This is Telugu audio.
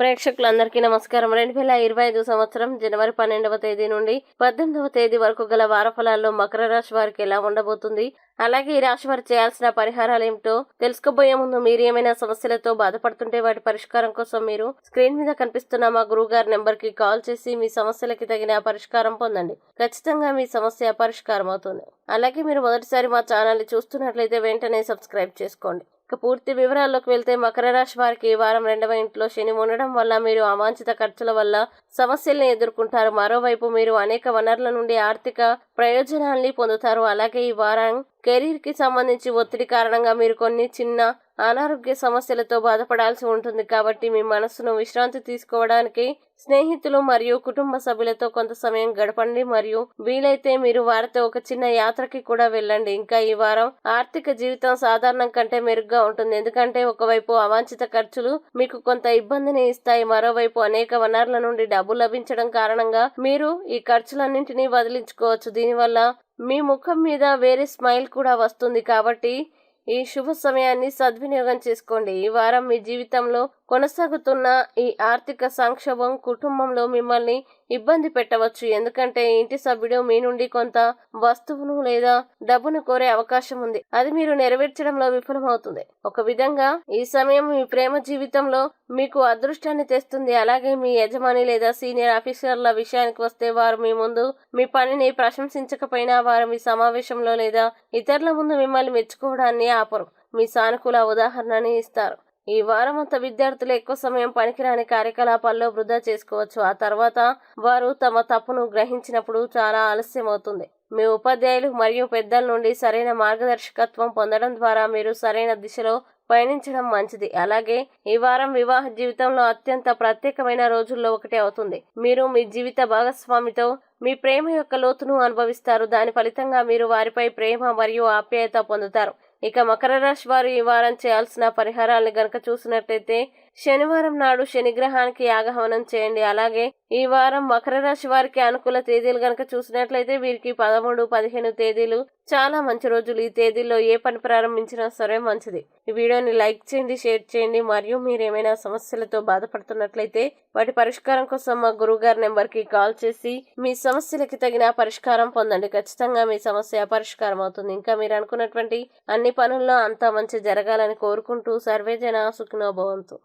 ప్రేక్షకులందరికీ నమస్కారం. రెండు వేల ఇరవై ఐదు సంవత్సరం జనవరి పన్నెండవ తేదీ నుండి పద్దెనిమిదవ తేదీ వరకు గల వారఫలాల్లో మకర రాశి వారికి ఎలా ఉండబోతుంది? అలాగే ఈ రాశి వారు చేయాల్సిన పరిహారాలు ఏమిటో తెలుసుకోబోయే ముందు మీరు ఏమైనా సమస్యలతో బాధపడుతుంటే వాటి పరిష్కారం కోసం మీరు స్క్రీన్ మీద కనిపిస్తున్న మా గురువు గారి నెంబర్కి కాల్ చేసి మీ సమస్యలకి తగిన పరిష్కారం పొందండి. ఖచ్చితంగా మీ సమస్య పరిష్కారం అవుతుంది. అలాగే మీరు మొదటిసారి మా ఛానల్ని చూస్తున్నట్లయితే వెంటనే సబ్స్క్రైబ్ చేసుకోండి. ఇక పూర్తి వివరాల్లోకి వెళ్తే మకర రాశి వారికి ఈ వారం రెండవ ఇంట్లో శని ఉండడం వల్ల మీరు అవాంఛిత ఖర్చుల వల్ల సమస్యల్ని ఎదుర్కొంటారు. మరోవైపు మీరు అనేక వనరుల నుండి ఆర్థిక ప్రయోజనాల్ని పొందుతారు. అలాగే ఈ వారం కెరీర్కి సంబంధించి ఒత్తిడి కారణంగా మీరు కొన్ని చిన్న అనారోగ్య సమస్యలతో బాధపడాల్సి ఉంటుంది కాబట్టి మీ మనస్సును విశ్రాంతి తీసుకోవడానికి స్నేహితులు మరియు కుటుంబ సభ్యులతో కొంత సమయం గడపండి మరియు వీలైతే మీరు వారితో ఒక చిన్న యాత్రకి కూడా వెళ్ళండి. ఇంకా ఈ వారం ఆర్థిక జీవితం సాధారణం కంటే మెరుగ్గా ఉంటుంది. ఎందుకంటే ఒకవైపు అవాంఛిత ఖర్చులు మీకు కొంత ఇబ్బందిని ఇస్తాయి. మరోవైపు అనేక వనరుల నుండి డబ్బు లభించడం కారణంగా మీరు ఈ ఖర్చులన్నింటినీ వదిలించుకోవచ్చు. దీనివల్ల మీ ముఖం మీద వేరే స్మైల్ కూడా వస్తుంది కాబట్టి ఈ శుభ సమయాన్ని సద్వినియోగం చేసుకోండి. ఈ వారం మీ జీవితంలో కొనసాగుతున్న ఈ ఆర్థిక సంక్షోభం కుటుంబంలో మిమ్మల్ని ఇబ్బంది పెట్టవచ్చు. ఎందుకంటే ఇంటి సభ్యుడు మీ నుండి కొంత వస్తువును లేదా డబ్బును కోరే అవకాశం ఉంది. అది మీరు నెరవేర్చడంలో విఫలమవుతుంది. ఒక విధంగా ఈ సమయం మీ ప్రేమ జీవితంలో మీకు అదృష్టాన్ని తెస్తుంది. అలాగే మీ యజమాని లేదా సీనియర్ ఆఫీసర్ల విషయానికి వస్తే వారు మీ ముందు మీ పనిని ప్రశంసించకపోయినా వారు మీ సమావేశంలో లేదా ఇతరుల ముందు మిమ్మల్ని మెచ్చుకోవడాన్ని ఆపరు. మీ సానుకూల ఉదాహరణని ఇస్తారు. ఈ వారం విద్యార్థులు ఎక్కువ సమయం పనికిరాని కార్యకలాపాల్లో వృధా చేసుకోవచ్చు. ఆ తర్వాత వారు తమ తప్పును గ్రహించినప్పుడు చాలా ఆలస్యం అవుతుంది. మీ ఉపాధ్యాయులు మరియు పెద్దల నుండి సరైన మార్గదర్శకత్వం పొందడం ద్వారా మీరు సరైన దిశలో పయనించడం మంచిది. అలాగే ఈ వారం వివాహ జీవితంలో అత్యంత ప్రత్యేకమైన రోజుల్లో ఒకటి అవుతుంది. మీరు మీ జీవిత భాగస్వామితో మీ ప్రేమ యొక్క లోతును అనుభవిస్తారు. దాని ఫలితంగా మీరు వారిపై ప్రేమ మరియు ఆప్యాయత పొందుతారు. ఇక మకర రాశి వారు ఈ వారం చేయాల్సిన పరిహారాలను గనక చూసినట్లయితే శనివారం నాడు శనిగ్రహానికి యాగహవనం చేయండి. అలాగే ఈ వారం మకర రాశి వారికి అనుకూల తేదీలు గనక చూసినట్లయితే వీరికి పదమూడు పదిహేను తేదీలు చాలా మంచి రోజులు. ఈ తేదీల్లో ఏ పని ప్రారంభించినా సరే మంచిది. ఈ వీడియోని లైక్ చేయండి షేర్ చేయండి. మరియు మీరు ఏమైనా సమస్యలతో బాధపడుతున్నట్లయితే వాటి పరిష్కారం కోసం మా గురువు గారి నెంబర్కి కాల్ చేసి మీ సమస్యలకి తగిన పరిష్కారం పొందండి. ఖచ్చితంగా మీ సమస్య పరిష్కారం అవుతుంది. ఇంకా మీరు అనుకున్నటువంటి అన్ని పనుల్లో అంతా మంచి జరగాలని కోరుకుంటూ సర్వేజన సుఖినోభవంతు